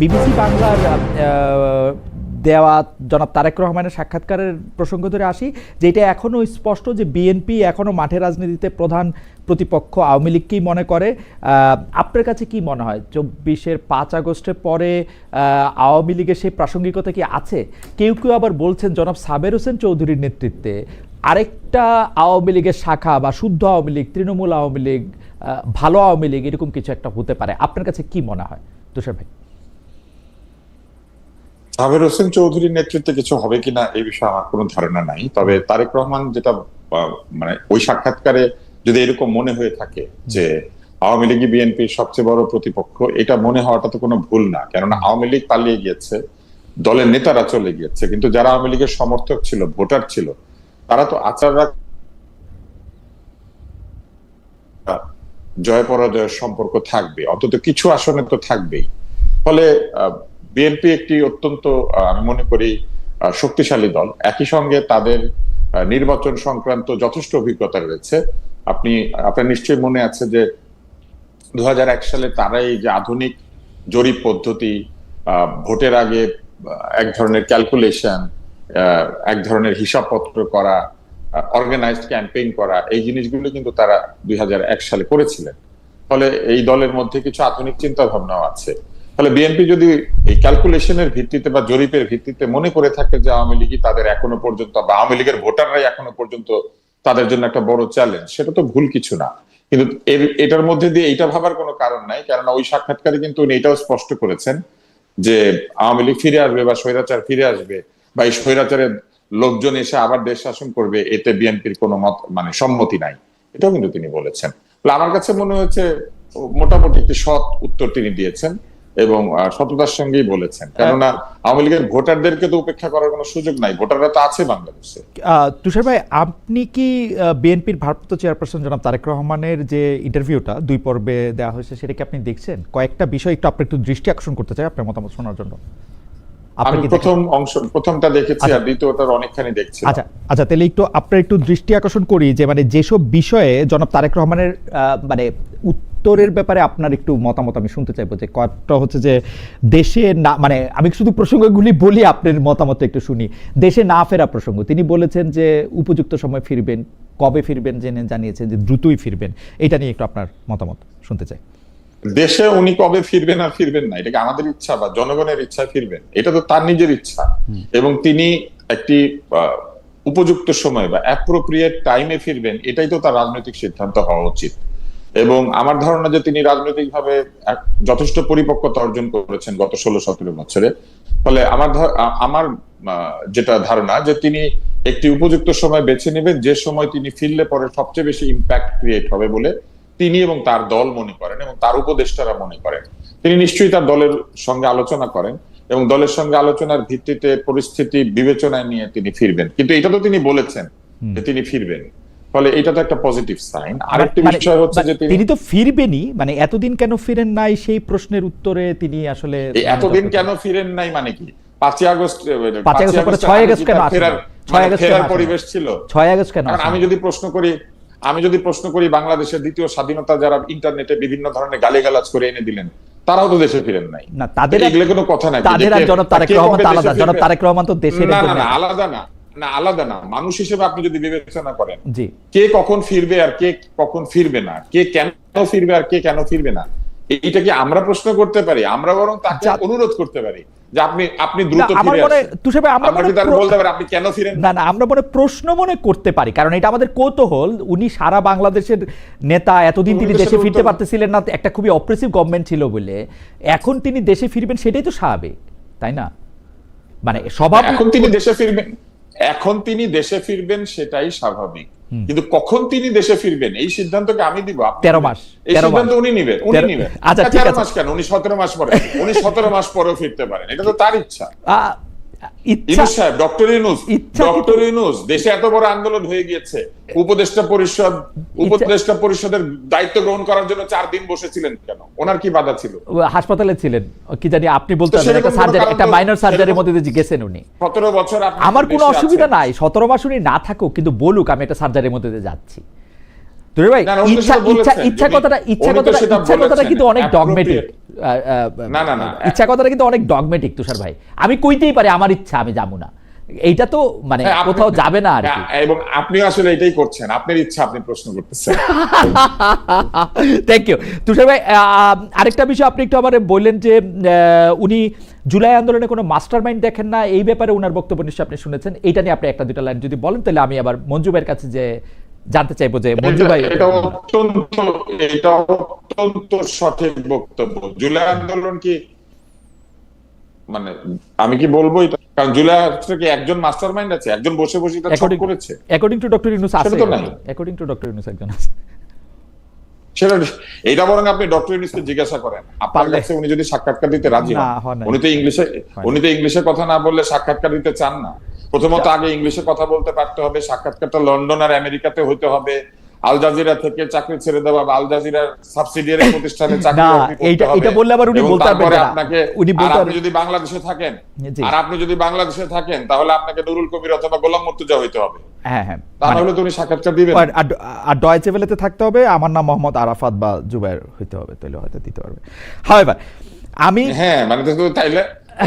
BBC বাংলার দেওয়া জনাব তারেক রহমানের সাক্ষাৎকারের প্রসঙ্গ ধরে আসি, যেটা এখনও স্পষ্ট যে বিএনপি এখনও মাঠে রাজনীতিতে প্রধান প্রতিপক্ষ আওয়ামী লীগকেই মনে করে? আপনার কাছে কি মনে হয়? চব্বিশের পাঁচ আগস্টের পরে আওয়ামী লীগের সেই প্রাসঙ্গিকতা কি আছে? কেউ কেউ আবার বলছেন জনাব সাবের হোসেন চৌধুরীর নেতৃত্বে আরেকটা আওয়ামী লীগের শাখা বা শুদ্ধ আওয়ামী লীগ, তৃণমূল আওয়ামী লীগ ভালো আওয়ামী লীগ এরকম কিছু একটা হতে পারে। আপনার কাছে কি মনে হয়? তুষার ভাই। সাবের হোসেন চৌধুরীর নেতৃত্বে কিছু হবে কিনা এই বিষয়ে আমার কোনো ধারণা নাই। তবে তারেক রহমান যেটা মানে ওই সাক্ষাৎকারে যদি এরকম মনে হয়ে থাকে যে আওয়ামী লীগ বিএনপির সবচেয়ে বড় প্রতিপক্ষ, এটা মনে হওয়াটা তো কোনো ভুল না। কেননা আওয়ামী লীগ পালিয়ে গিয়েছে, দলের নেতারা চলে গিয়েছে, কিন্তু যারা আওয়ামী লীগের সমর্থক ছিল, ভোটার ছিল, তারা তো আচাররা জয় পরাজয়ের সম্পর্ক থাকবে, অন্তত কিছু আসনে তো থাকবেই। ফলে বিএনপি একটি অত্যন্ত আমি মনে করি শক্তিশালী দল। একই সঙ্গে তাদের নির্বাচন সংক্রান্ত যথেষ্ট অভিজ্ঞতা রয়েছে। আপনি, আপনার নিশ্চয়ই মনে আছে যে দুহাজার এক সালে তারা এই যে আধুনিক জরিপ পদ্ধতি ভোটের আগে এক ধরনের ক্যালকুলেশন এক ধরনের হিসাবপত্র করা অর্গানাইজড ক্যাম্পেইন করা, এই জিনিসগুলো কিন্তু তারা দুই হাজার এক সালে করেছিলেন। ফলে এই দলের মধ্যে কিছু আধুনিক চিন্তা ভাবনাও আছে। ফলে বিএনপি যদি এই ক্যালকুলেশনের ভিত্তিতে বা জরিপের ভিত্তিতে মনে করে থাকে যে আওয়ামী লীগই তাদের এখনও পর্যন্ত বা আওয়ামী লীগের ভোটাররাই এখনও পর্যন্ত তাদের জন্য একটা বড় চ্যালেঞ্জ সেটা তো ভুল কিছু না। কিন্তু এর, এটার মধ্যে দিয়ে এটা ভাবার কোনো কারণ নাই, কেননা ওই সাক্ষাৎকারে কিন্তু উনি এটাও স্পষ্ট করেছেন যে আওয়ামী লীগ ফিরে আসবে বা স্বৈরাচার ফিরে আসবে বা এই স্বৈরাচারের লোকজন এসে আবার দেশ শাসন করবে, এতে বিএনপির কোনো মত মানে সম্মতি নাই। এটাও কিন্তু তিনি বলেছেন। আমার কাছে মনে হয়েছে, মোটামুটি একটি সৎ উত্তর তিনি দিয়েছেন। এবং সততার সঙ্গেই বলেছেন। কেননা আওয়ামী লীগের ভোটারদেরকে তো উপেক্ষা করার কোনো সুযোগ নাই। ভোটাররা তো আছে বাংলাদেশে। তুষার ভাই আপনি কি বিএনপির ভারপ্রাপ্ত চেয়ারপারসন জনাব তারেক রহমানের যে ইন্টারভিউটা দুই পর্বে দেওয়া হয়েছে সেটা কি আপনি দেখছেন? কয়েকটা বিষয় একটু আপনি একটু দৃষ্টি আকর্ষণ করতে চাই আপনার মতামত শোনার জন্য। আমি? প্রথম অংশ প্রথমটা দেখেছি আচ্ছা। আর দ্বিতীয়টার অনেকখানি দেখছি আচ্ছা আচ্ছা তাহলে একটু আপনার একটু দৃষ্টি আকর্ষণ করি যে মানে যেসব বিষয়ে জনাব তারেক রহমানের মানে উত্তরের ব্যাপারে আপনার একটু মতামত আমি শুনতে চাইব যে কয়েকটা হচ্ছে যে দেশে না মানে আমি শুধু প্রসঙ্গগুলি বলি আপনার মতামত একটু শুনি দেশে না ফেরা প্রসঙ্গ তিনি বলেছেন যে উপযুক্ত সময় ফিরবেন কবে ফিরবেন জেনে জানিয়েছেন যে দ্রুতই ফিরবেন এটা নিয়ে একটু আপনার মতামত শুনতে চাই দেশে উনি কবে ফিরবেন আর ফিরবেন না এটা কি আমাদের ইচ্ছা বা জনগণের ইচ্ছায় ফিরবেন এটা তো তার নিজের ইচ্ছা। এবং তিনি একটি উপযুক্ত সময় বা অ্যাপ্রোপ্রিয়েট টাইমে ফিরবেন এটাই তো তার রাজনৈতিক সিদ্ধান্ত হওয়া উচিত। এবং আমার ধারণা যে তিনি রাজনৈতিকভাবে এক যথেষ্ট পরিপক্কতা অর্জন করেছেন গত ষোলো সতেরো বছরে। ফলে আমার আমার যেটা ধারণা যে তিনি একটি উপযুক্ত সময় বেছে নেবেন যে সময় তিনি ফিরলে পরে সবচেয়ে বেশি ইম্প্যাক্ট ক্রিয়েট হবে বলে তিনি এবং তার দল মনে করেন এবং তার উপদেষ্টারা মনে করেন। তিনি নিশ্চয়ই তার দলের সঙ্গে আলোচনা করেন এবং দলের সঙ্গে আলোচনার ভিত্তিতে পরিস্থিতি বিবেচনায় নিয়ে তিনি ফিরবেন। কিন্তু এটা তো তিনি বলেছেন যে তিনি ফিরবেন। ফলে এটা তো একটা পজিটিভ সাইন আরেকটি মানে- বিষয় হচ্ছে যে তিনি তো ফিরবেনই। মানে এতদিন কেন ফিরেন নাই সেই প্রশ্নের উত্তরে তিনি আসলে এতদিন কেন ফিরেন নাই মানে কি? পাঁচই আগস্ট পাঁচই আগস্ট পরে ছয় আগস্ট কেন ফেরার মানে? পরিবেশ ছিল। ছয় আগস্ট কেন আমি যদি প্রশ্ন করি আমি যদি প্রশ্ন করি বাংলাদেশের দ্বিতীয় স্বাধীনতা যারা ইন্টারনেটে বিভিন্ন ধরনের গালিগালাজ করে এনে দিলেন তারাও তো দেশে ফিরেন নাই। না তাদের এগুলো কোনো কথা নাই। তাদের আর জনাব তারেক রহমান আলাদা। জনাব তারেক রহমান তো দেশে না না না আলাদা না। না আলাদা না। মানুষ হিসেবে আপনি যদি বিবেচনা করেন কে কখন ফিরবে আর কে কখন ফিরবে না কে কেন ফিরবে আর কে কেন ফিরবে না এইটা কি আমরা প্রশ্ন করতে পারি? আমরা বরং তাকে অনুরোধ করতে পারি যে আপনি আপনি দ্রুত ফিরে আসুন। ভাই আমরা মনে বলতে পারি আপনি কেন ফিরেন? না না আমরা মনে প্রশ্ন মনে করতে পারি কারণ এটা আমাদের কৌতূহল। উনি সারা বাংলাদেশের নেতা এতদিন তিনি দেশে ফিরতে পারতেছিলেন না একটা খুবই অপ্রেসিভ গভর্নমেন্ট ছিল বলে। এখন তিনি দেশে ফিরবেন সেটাই তো স্বাভাবিক তাই না? মানে স্বভাব এখন তিনি দেশে ফিরবেন এখন তিনি দেশে ফিরবেন সেটাই স্বাভাবিক। কিন্তু কখন তিনি দেশে ফিরবেন? এই সিদ্ধান্তকে আমি দিব তেরো মাস, এই সিদ্ধান্ত উনি নিবেন উনি নিবে নিবেন। আচ্ছা, তেরো মাস কেন? উনি সতেরো মাস পরে। উনি সতেরো মাস পরেও ফিরতে পারেন। এটা তো তার ইচ্ছা। আহ, ইচ্ছা ইনুস সাহেব ডক্টর ইনুস ডক্টর ইনুস দেশে এত বড় আন্দোলন হয়ে গিয়েছে। উপদেষ্টা পরিষদ উপদেষ্টা পরিষদের দায়িত্ব গ্রহণ করার জন্য চার দিন বসেছিলেন কেন? ওনার কি বাধা ছিল? হাসপাতালে ছিলেন। কি জানি আপনি বলতে পারবেন একটা কোনো সার্জারি একটা মাইনর সার্জারির মধ্যে দিয়ে গেছেন উনি। সতেরো বছর আমার কোনো অসুবিধা নাই সতেরো মাস উনি না থাকুক কিন্তু বলুক আমি একটা সার্জারির মধ্যে দিয়ে যাচ্ছি। তুরে ভাই ইচ্ছা ইচ্ছা ইচ্ছা কথাটা ইচ্ছা কথাটা ইচ্ছা কথাটা কিন্তু অনেক ডগমেটিক না, না, না। ইচ্ছা কথাটা কিন্তু অনেক ডগমেটিক তুষার ভাই। আমি কইতেই পারি আমার ইচ্ছা আমি যাব না। এইটা তো মানে হ্যাঁ, কোথাও যাবে না আর কি। হ্যাঁ, এবং আপনি আসলে এটাই করছেন। আপনার ইচ্ছা আপনি প্রশ্ন করতেছেন। থ্যাংক ইউ তুষার ভাই আরেকটা বিষয় আপনি একটু আমার বললেন যে আহ, উনি জুলাই আন্দোলনে কোনো মাস্টার মাইন্ড দেখেন না এই ব্যাপারে উনার বক্তব্য নিশ্চয়ই আপনি শুনেছেন। এইটা নিয়ে আপনি একটা দুটা লাইন যদি বলেন তাহলে আমি আবার মঞ্জু ভাইয়ের কাছে যে জানতে চাইব যে মঞ্জু ভাই এটা- অত্যন্ত এটা অত্যন্ত সঠিক বক্তব্য। জুলাই আন্দোলন কি মানে আমি কি বলব এটা কারণ জুলাই আন্দোলনে কি একজন মাস্টার মাইন্ড আছে একজন বসে বসে এটা ছক করেছে। অ্যাকর্ডিং টু ডক্টর ইউনুস আছে সেটা তো নাই। অ্যাকর্ডিং টু ডক্টর ইউনুস একজন আছে। সেটা এটা বরং আপনি ডক্টর ইউনুসকে জিজ্ঞাসা করেন। আপনার। কাছে উনি যদি সাক্ষাৎকার দিতে রাজি হন উনি তো ইংলিশে উনি তো ইংলিশে কথা না বললে সাক্ষাৎকার দিতে চান না। প্রথমত আগে ইংলিশে কথা বলতে পারতে হবে সাক্ষাৎকারটা লন্ডন আর আমেরিকাতে হইতে হবে। আল জাজিরা থেকে চাকরি ছেড়ে দেওয়া বা আল জাজিরার সাবসিডিয়ারি প্রতিষ্ঠানে চাকরি এইটা- হবে। বললে আবার উনি বলতে পারবেন না। আপনাকে উনি বলতে আপনি যদি বাংলাদেশে থাকেন আর আপনি যদি বাংলাদেশে থাকেন তাহলে আপনাকে নুরুল কবির অথবা গোলাম মুর্তুজা হইতে হবে। হ্যাঁ হ্যাঁ। তা মানে- তো উনি সাক্ষাৎকার দিবেন। আর- ডয়েচে ভেলেতে থাকতে হবে আমার নাম মোহাম্মদ আরাফাত বা জুবাইর হইতে হবে তাহলে হয়তো দিতে পারবে। হাওয়েভার আমি হ্যাঁ মানে তাইলে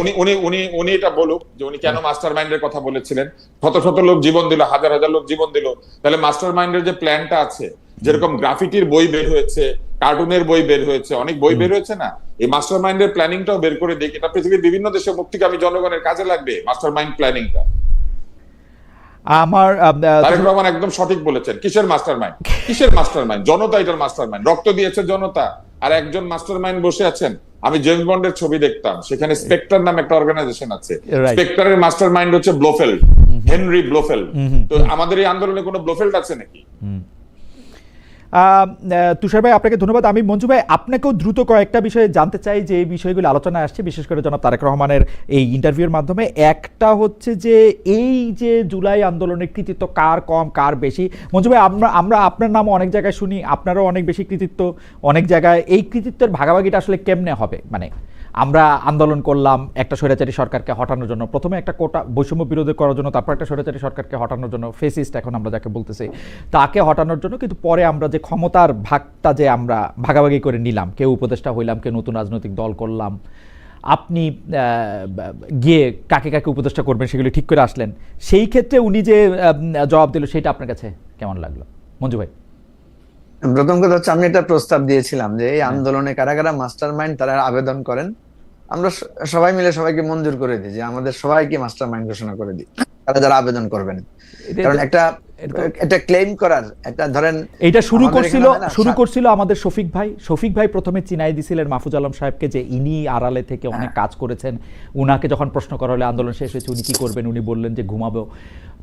উনি উনি উনি উনি এটা বলুক যে উনি কেন মাস্টার মাইন্ডের কথা বলেছিলেন? শত শত লোক জীবন দিল হাজার হাজার লোক জীবন দিল। তাহলে মাস্টার মাইন্ডের যে প্ল্যানটা আছে যেরকম গ্রাফিটির বই বের হয়েছে কার্টুনের বই বের হয়েছে অনেক বই বের হয়েছে না? এই মাস্টার মাইন্ডের প্ল্যানিংটাও বের করে দেখি এটা পৃথিবীর বিভিন্ন দেশে মুক্তিকামী জনগণের কাজে লাগবে মাস্টার মাইন্ড প্ল্যানিংটা আমার তারেক রহমান একদম সঠিক বলেছেন কিসের মাস্টার মাইন্ড কিসের মাস্টার মাইন্ড জনতা এটার মাস্টার মাইন্ড রক্ত দিয়েছে জনতা আর একজন মাস্টার মাইন্ড বসে আছেন। আমি জেমস বন্ডের ছবি দেখতাম। সেখানে স্পেক্টার নামে একটা অর্গানাইজেশন আছে. স্পেক্টারের মাস্টার মাইন্ড হচ্ছে ব্লোফেল্ড হেনরি ব্লোফেল্ড তো আমাদের এই আন্দোলনে কোনো ব্লোফেল্ড আছে নাকি? আহ, তুষার ভাই, আপনাকে ধন্যবাদ। আমি মঞ্জু ভাই, আপনাকেও দ্রুত কয়েকটা বিষয়ে জানতে চাই যে এই বিষয়গুলি আলোচনায় আসছে। বিশেষ করে জনাব তারেক রহমানের এই ইন্টারভিউর মাধ্যমে। একটা হচ্ছে যে এই যে জুলাই আন্দোলনের কৃতিত্ব, কার কম, কার বেশি? মঞ্জু ভাই, আমরা আমরা আপনার নাম অনেক জায়গায় শুনি, আপনারও অনেক বেশি কৃতিত্ব, অনেক জায়গায়। এই কৃতিত্বের ভাগাভাগিটা আসলে কেমনে হবে? মানে আমরা আন্দোলন করলাম একটা স্বৈরাচারী সরকারকে হটানোর জন্য। প্রথমে একটা কোটা বৈষম্য বিরোধী করার জন্য, তারপর একটা স্বৈরাচারী সরকারকে হটানোর জন্য ফেসিস্ট এখন আমরা যাকে বলতেছি, তাকে হটানোর জন্য কিন্তু পরে আমরা যে ক্ষমতার ভাগটা যে আমরা ভাগাভাগি করে নিলাম, কেউ উপদেষ্টা হইলাম, কেউ নতুন রাজনৈতিক দল করলাম, আপনি গিয়ে কাকে কাকে উপদেষ্টা করবেন সেগুলি ঠিক করে আসলেন, সেই ক্ষেত্রে উনি যে জবাব দিল সেটা আপনার কাছে কেমন লাগল? মঞ্জু ভাই। প্রথম কথা হচ্ছে আমি একটা প্রস্তাব দিয়েছিলাম যে এই আন্দোলনে কারা কারা মাস্টার মাইন্ড তারা আবেদন করেন আমরা সবাই মিলে সবাইকে মঞ্জুর করে দিই যে আমাদের সবাইকে মাস্টার মাইন্ড ঘোষণা করে দিই তারা যারা আবেদন করবেন। কারণ একটা এটা ক্লেম করার একটা ধরেন এইটা শুরু করছিল হয় শুরু করছিল আমাদের শফিক ভাই। শফিক ভাই প্রথমে চিনাই দিছিলেন মাহফুজ আলম সাহেবকে যে ইনি আড়ালে থেকে অনেক হ্যাঁ। কাজ করেছেন। উনাকে যখন প্রশ্ন করা হলে আন্দোলন শেষ হয়েছে উনি কি করবেন? উনি বললেন যে ঘুমাবো।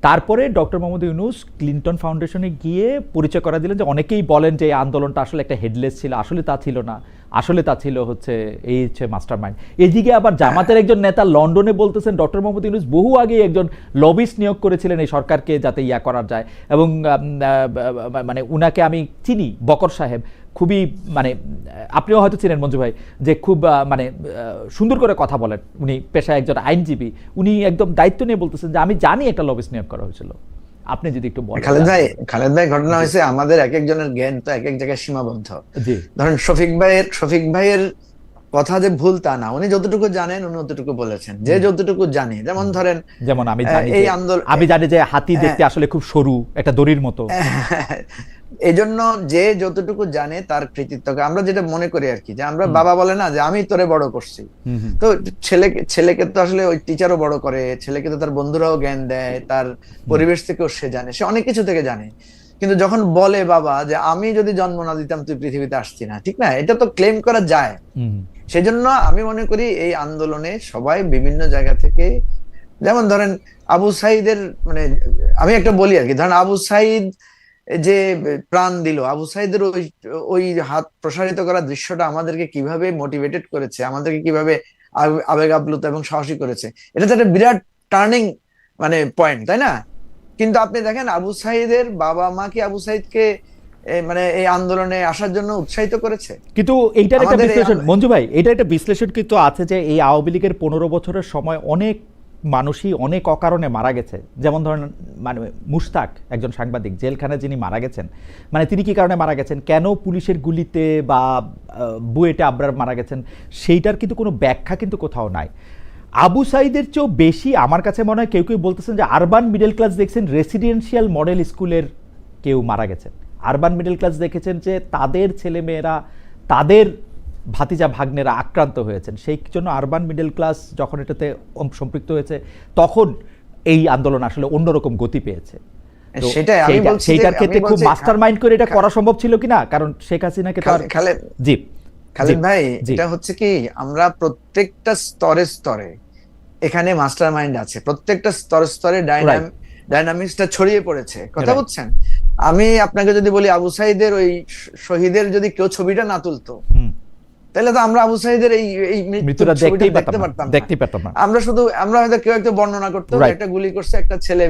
তারপরে ডক্টর মোহাম্মদ ইউনুস ক্লিন্টন ফাউন্ডেশনে গিয়ে পরিচয় করা দিলেন যে অনেকেই বলেন যে এই আন্দোলনটা আসলে একটা হেডলেস ছিল আসলে তা ছিল না। আসলে তা ছিল হচ্ছে এই হচ্ছে মাস্টার মাইন্ড এদিকে আবার জামাতের একজন নেতা লন্ডনে বলতেছেন ডক্টর মোহাম্মদ ইউনুস বহু আগে একজন লবিস্ট নিয়োগ করেছিলেন এই সরকারকে যাতে ইয়া করা যায়। এবং মানে উনাকে আমি চিনি বকর সাহেব। খুবই মানে আপনিও হয়তো চিনেন মঞ্জু ভাই যে খুব মানে সুন্দর করে কথা বলেন। উনি পেশায় একজন আইনজীবী। উনি একদম দায়িত্ব নিয়ে বলতেছেন যে আমি জানি একটা লবিস্ট নিয়োগ করা হয়েছিল। আপনি যদি একটু বলেন। খালেদ ভাই খালেদ ভাই ঘটনা হয়েছে আমাদের এক একজনের জ্ঞান তো এক এক জায়গায় সীমাবদ্ধ। ধরেন শফিক ভাইয়ের শফিক ভাইয়ের কথা যে ভুল তা না উনি যতটুকু জানেন উনি অতটুকু বলেছেন। যে যতটুকু জানে যেমন ধরেন যেমন আমি জানি এই আন্দোলন- আমি জানি যে হাতি হ্যাঁ। দেখতে আসলে খুব সরু একটা দড়ির মতো। এই জন্য যে যতটুকু জানে তার কৃতিত্বকে আমরা যেটা মনে করি আর কি যে আমরা বাবা বলে না যে আমি তোরে বড় করছি। তো ছেলেকে ছেলেকে তো আসলে ওই টিচারও বড় করে ছেলেকে তো তার বন্ধুরাও জ্ঞান দেয় তার পরিবেশ থেকেও সে জানে সে অনেক কিছু থেকে জানে। কিন্তু যখন বলে বাবা যে আমি যদি জন্ম না দিতাম তুই পৃথিবীতে আসতি না। ঠিক না? এটা তো ক্লেম করা যায়। সেজন্য আমি মনে করি এই আন্দোলনে সবাই বিভিন্ন জায়গা থেকে, যেমন ধরেন আবু সাইদের মানে আমি একটা বলি আর কি, ধরেন আবু সাইদ যে প্রাণ দিল, আবু সাইদের ওই ওই হাত প্রসারিত করা দৃশ্যটা আমাদেরকে কীভাবে মোটিভেটেড করেছে, আমাদেরকে কীভাবে আবেগ আপ্লুত এবং সাহসী করেছে, এটা তো একটা বিরাট টার্নিং মানে পয়েন্ট তাই না? কিন্তু আপনি দেখেন আবু সাইদের বাবা মা কি আবু সাইদকে মানে এই আন্দোলনে আসার জন্য উৎসাহিত করেছে? কিন্তু এইটার একটা বিশ্লেষণ মঞ্জু ভাই এটা একটা বিশ্লেষণ কিন্তু আছে যে এই আওয়ামী লীগের পনেরো বছরের সময় অনেক মানুষই অনেক অকারণে মারা গেছে। যেমন ধরেন মানে মুশতাক একজন সাংবাদিক জেলখানায় যিনি মারা গেছেন মানে তিনি কি কারণে মারা গেছেন? কেন পুলিশের গুলিতে বা বুয়েটে আবরার মারা গেছেন? সেইটার কিন্তু কোনো ব্যাখ্যা কিন্তু কোথাও নাই। আবু সাইদের চেয়েও বেশি আমার কাছে মনে হয় কেউ কেউ বলতেছেন যে আরবান মিডল ক্লাস দেখছেন রেসিডেন্সিয়াল মডেল স্কুলের কেউ মারা গেছেন। আরবান মিডল ক্লাস দেখেছেন যে তাদের ছেলেমেয়েরা তাদের ভাতিজা ভাগ্নেরা আক্রান্ত হয়েছেন। সেই জন্য আরবান মিডল ক্লাস যখন এটাতে সম্পৃক্ত হয়েছে তখন এই আন্দোলন আসলে অন্যরকম গতি পেয়েছে। তো সেটাই আমি বলছি সেইটার ক্ষেত্রে খুব বলছি- মাস্টার মাইন্ড করে এটা করা সম্ভব ছিল কিনা? কারণ শেখ হাসিনাকে তো আর- খালে- জি। খালিদ ভাই। এটা হচ্ছে কি আমরা প্রত্যেকটা স্তরে স্তরে এখানে মাস্টার মাইন্ড আছে। প্রত্যেকটা স্তরে স্তরে ডাইনামিক্সটা ছড়িয়ে পড়েছে। কথা. বুঝছেন? আমি আপনাকে যদি বলি আবু সাইদের ওই শহীদের যদি কেউ ছবিটা না তুলতো তাহলে তো আমরা আবু সাহিদের এই এই মৃত্যুটা পারতাম দেখতে পারতাম না, আমরা শুধু আমরা হয়তো কেউ একটা বর্ণনা করতো একটা গুলি করছে একটা ছেলে।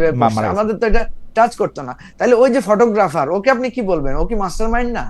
আমাদের তো এটা টাচ করতো না। তাহলে ওই যে ফটোগ্রাফার ওকে আপনি কি বলবেন? ও কি মাস্টার মাইন্ড না?